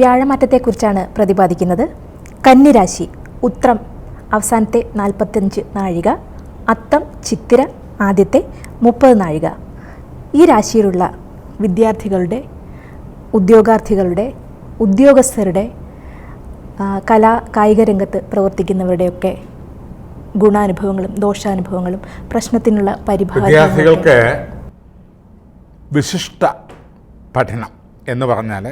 വ്യാഴമാറ്റത്തെക്കുറിച്ചാണ് പ്രതിപാദിക്കുന്നത്. കന്നിരാശി ഉത്രം അവസാനത്തെ നാൽപ്പത്തഞ്ച് നാഴിക അത്തം ചിത്തിര ആദ്യത്തെ മുപ്പത് നാഴിക. ഈ രാശിയിലുള്ള വിദ്യാർത്ഥികളുടെ ഉദ്യോഗാർത്ഥികളുടെ ഉദ്യോഗസ്ഥരുടെ കലാ കായിക രംഗത്ത് പ്രവർത്തിക്കുന്നവരുടെയൊക്കെ ഗുണാനുഭവങ്ങളും ദോഷാനുഭവങ്ങളും പ്രശ്നത്തിനുള്ള പരിഹാരങ്ങളും വിദ്യാർത്ഥികൾക്ക് വിശിഷ്ട പഠനം എന്ന് പറഞ്ഞാൽ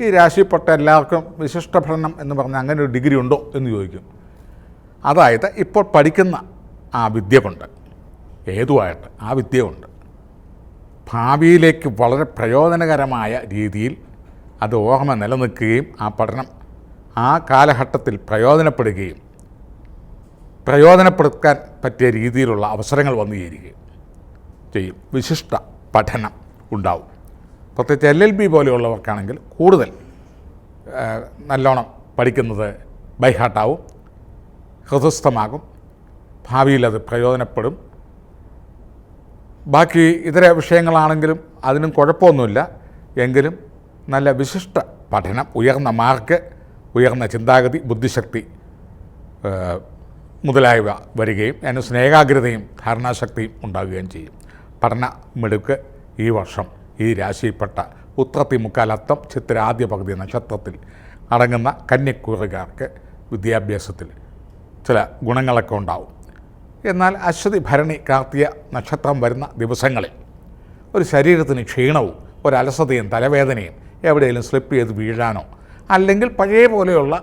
ഈ രാശിപ്പെട്ട എല്ലാവർക്കും വിശിഷ്ട പഠനം എന്ന് പറഞ്ഞാൽ അങ്ങനെ ഒരു ഡിഗ്രി ഉണ്ടോ എന്ന് ചോദിക്കും. അതായത് ഇപ്പോൾ പഠിക്കുന്ന ആ വിദ്യ കൊണ്ട് ഏതുമായിട്ട് ആ വിദ്യ കൊണ്ട് ഭാവിയിലേക്ക് വളരെ പ്രയോജനകരമായ രീതിയിൽ അത് ഓർമ്മ നിലനിൽക്കുകയും ആ പഠനം ആ കാലഘട്ടത്തിൽ പ്രയോജനപ്പെടുകയും പ്രയോജനപ്പെടുത്താൻ പറ്റിയ രീതിയിലുള്ള അവസരങ്ങൾ വന്നു ചേരുകയും ചെയ്യും. വിശിഷ്ട പഠനം ഉണ്ടാവും. പ്രത്യേകിച്ച് എൽ എൽ ബി പോലെയുള്ളവർക്കാണെങ്കിൽ കൂടുതൽ നല്ലോണം പഠിക്കുന്നത് ബൈഹാട്ടാവും ഹൃദസ്ഥമാകും ഭാവിയിൽ അത് പ്രയോജനപ്പെടും. ബാക്കി ഇതര വിഷയങ്ങളാണെങ്കിലും അതിനും കുഴപ്പമൊന്നുമില്ല. എങ്കിലും നല്ല വിശിഷ്ട പഠനം ഉയർന്ന മാർക്ക് ഉയർന്ന ചിന്താഗതി ബുദ്ധിശക്തി മുതലായവ വരികയും അതിന് സ്നേഹാഗ്രതയും ധാരണാശക്തിയും ഉണ്ടാകുകയും ചെയ്യും. പഠന മിടുക്ക് ഈ വർഷം ഈ രാശിയിൽപ്പെട്ട ഉത്രത്തി മുക്കാലത്തം ചിത്ര ആദ്യ പകുതി നക്ഷത്രത്തിൽ അടങ്ങുന്ന കന്യക്കൂറുകാർക്ക് വിദ്യാഭ്യാസത്തിൽ ചില ഗുണങ്ങളൊക്കെ ഉണ്ടാവും. എന്നാൽ അശ്വതി ഭരണി കാർത്തിക നക്ഷത്രം വരുന്ന ദിവസങ്ങളിൽ ഒരു ശരീരത്തിന് ക്ഷീണവും ഒരു അലസതയും തലവേദനയും എവിടെയെങ്കിലും സ്ലിപ്പ് ചെയ്ത് വീഴാനോ അല്ലെങ്കിൽ പഴയ പോലെയുള്ള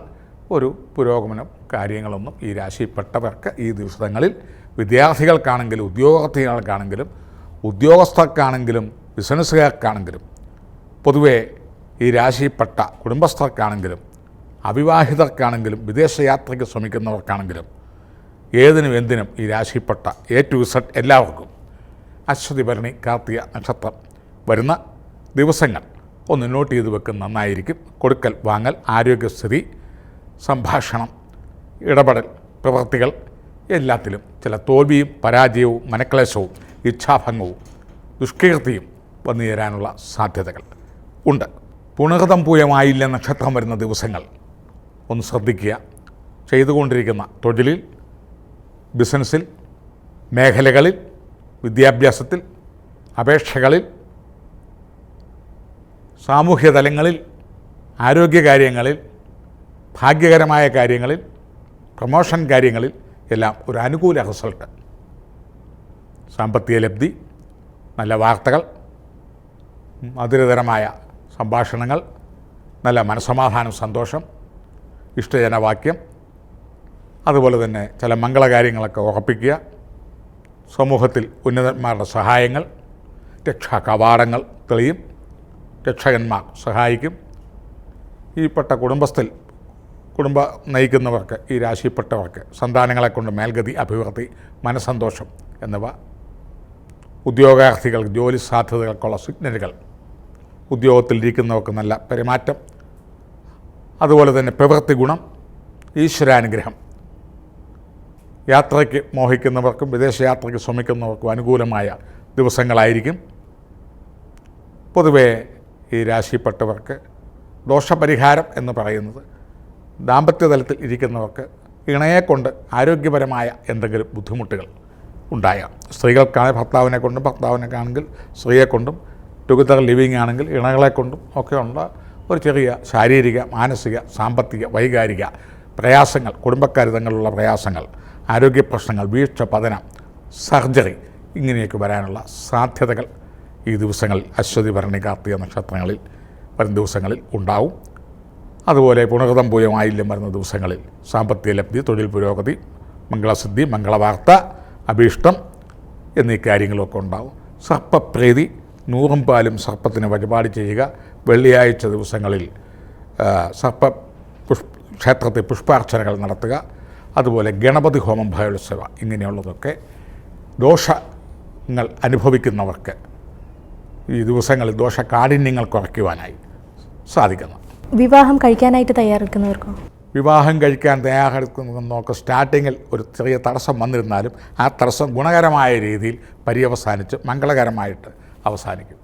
ഒരു പുരോഗമനം കാര്യങ്ങളൊന്നും ഈ രാശിയിൽപ്പെട്ടവർക്ക് ഈ ദിവസങ്ങളിൽ വിദ്യാർത്ഥികൾക്കാണെങ്കിലും ഉദ്യോഗാർത്ഥികൾക്കാണെങ്കിലും ഉദ്യോഗസ്ഥർക്കാണെങ്കിലും ബിസിനസ്സുകാർക്കാണെങ്കിലും പൊതുവേ ഈ രാശിയിൽപ്പെട്ട കുടുംബസ്ഥർക്കാണെങ്കിലും അവിവാഹിതർക്കാണെങ്കിലും വിദേശയാത്രയ്ക്ക് ശ്രമിക്കുന്നവർക്കാണെങ്കിലും ഏതിനും എന്തിനും ഈ രാശിപ്പെട്ട എ ടു സെഡ് എല്ലാവർക്കും അശ്വതി ഭരണി കാർത്തിക നക്ഷത്രം വരുന്ന ദിവസങ്ങൾ ഒന്ന് നോട്ട് ചെയ്ത് വെക്കുന്ന നന്നായിരിക്കും. കൊടുക്കൽ വാങ്ങൽ ആരോഗ്യസ്ഥിതി സംഭാഷണം ഇടപെടൽ പ്രവൃത്തികൾ എല്ലാത്തിലും ചില തോൽവിയും പരാജയവും മനക്ലേശവും ഇച്ഛാഭംഗവും ദുഷ്കീർത്തിയും വന്നു ചേരാനുള്ള സാധ്യതകൾ ഉണ്ട്. പുണകതം പൂയമായില്ല നക്ഷത്രം വരുന്ന ദിവസങ്ങൾ. ഒന്ന് ശ്രദ്ധിക്കുക. ചെയ്തുകൊണ്ടിരിക്കുന്ന തൊഴിലിൽ ബിസിനസ്സിൽ മേഖലകളിൽ വിദ്യാഭ്യാസത്തിൽ അപേക്ഷകളിൽ സാമൂഹ്യ തലങ്ങളിൽ ആരോഗ്യകാര്യങ്ങളിൽ ഭാഗ്യകരമായ കാര്യങ്ങളിൽ പ്രമോഷൻ കാര്യങ്ങളിൽ എല്ലാം ഒരു അനുകൂല റിസൾട്ട്. സാമ്പത്തിക ലബ്ധി നല്ല വാർത്തകൾ മധുരതരമായ സംഭാഷണങ്ങൾ നല്ല മനസമാധാനം സന്തോഷം ഇഷ്ടജനവാക്യം അതുപോലെ തന്നെ ചില മംഗളകാര്യങ്ങളൊക്കെ ഉറപ്പിക്കുക സമൂഹത്തിൽ ഉന്നതന്മാരുടെ സഹായങ്ങൾ രക്ഷാ കവാടങ്ങൾ തെളിയും രക്ഷകന്മാർ സഹായിക്കും. ഈപ്പെട്ട കുടുംബസ്ഥൽ കുടുംബ നയിക്കുന്നവർക്ക് ഈ രാശിപ്പെട്ടവർക്ക് സന്താനങ്ങളെക്കൊണ്ട് മേൽഗതി അഭിവൃദ്ധി മനസന്തോഷം എന്നിവ ഉദ്യോഗാർത്ഥികൾക്ക് ജോലി സാധ്യതകൾക്കുള്ള സിഗ്നലുകൾ ഉദ്യോഗത്തിലിരിക്കുന്നവർക്ക് നല്ല പെരുമാറ്റം. അതുപോലെ തന്നെ പ്രവൃത്തി ഗുണം ഈശ്വരാനുഗ്രഹം. യാത്രയ്ക്ക് മോഹിക്കുന്നവർക്കും വിദേശയാത്രയ്ക്ക് ശ്രമിക്കുന്നവർക്കും അനുകൂലമായ ദിവസങ്ങളായിരിക്കും. പൊതുവേ ഈ രാശിപ്പെട്ടവർക്ക് ദോഷപരിഹാരം എന്ന് പറയുന്നത് ദാമ്പത്യതലത്തിൽ ഇരിക്കുന്നവർക്ക് ഇണയെക്കൊണ്ട് ആരോഗ്യപരമായ എന്തെങ്കിലും ബുദ്ധിമുട്ടുകൾ ഉണ്ടായാം. സ്ത്രീകൾക്കാണെങ്കിൽ ഭർത്താവിനെ കൊണ്ടും ഭർത്താവിനെക്കാണെങ്കിൽ സ്ത്രീയെ കൊണ്ടും ടുഗദർ ലിവിങ് ആണെങ്കിൽ ഇണകളെ കൊണ്ടും ഒക്കെ ഉള്ള ഒരു ചെറിയ ശാരീരിക മാനസിക സാമ്പത്തിക വൈകാരിക പ്രയാസങ്ങൾ കുടുംബക്കാർ തമ്മിലുള്ള പ്രയാസങ്ങൾ ആരോഗ്യ പ്രശ്നങ്ങൾ വീഴ്ച പതനം സർജറി ഇങ്ങനെയൊക്കെ വരാനുള്ള സാധ്യതകൾ ഈ ദിവസങ്ങളിൽ അശ്വതി ഭരണി കാർത്തിക നക്ഷത്രങ്ങളിൽ വരും ദിവസങ്ങളിൽ ഉണ്ടാവും. അതുപോലെ പുണർതം പൂയമായില്യം വരുന്ന ദിവസങ്ങളിൽ സാമ്പത്തിക ലബ്ധി തൊഴിൽ പുരോഗതി മംഗളസിദ്ധി മംഗളവാർത്ത അഭീഷ്ടം എന്നീ കാര്യങ്ങളൊക്കെ ഉണ്ടാവും. സർപ്പപ്രീതി നൂറും പാലും സർപ്പത്തിന് വഴിപാട് ചെയ്യുക. വെള്ളിയാഴ്ച ദിവസങ്ങളിൽ സർപ്പ പുഷ് ക്ഷേത്രത്തിൽ പുഷ്പാർച്ചനകൾ നടത്തുക. അതുപോലെ ഗണപതി ഹോമം ഭയോത്സവ ഇങ്ങനെയുള്ളതൊക്കെ ദോഷങ്ങൾ അനുഭവിക്കുന്നവർക്ക് ഈ ദിവസങ്ങളിൽ ദോഷ കാഠിന്യങ്ങൾ കുറയ്ക്കുവാനായി സാധിക്കുന്നു. വിവാഹം കഴിക്കാനായിട്ട് തയ്യാറെടുക്കുന്നവർക്കോ? വിവാഹം കഴിക്കാൻ തയ്യാറെടുക്കുന്നൊക്കെ സ്റ്റാർട്ടിങ്ങിൽ ഒരു ചെറിയ തടസ്സം വന്നിരുന്നാലും ആ തടസ്സം ഗുണകരമായ രീതിയിൽ പര്യവസാനിച്ച് മംഗളകരമായിട്ട് അവസാനിക്കും.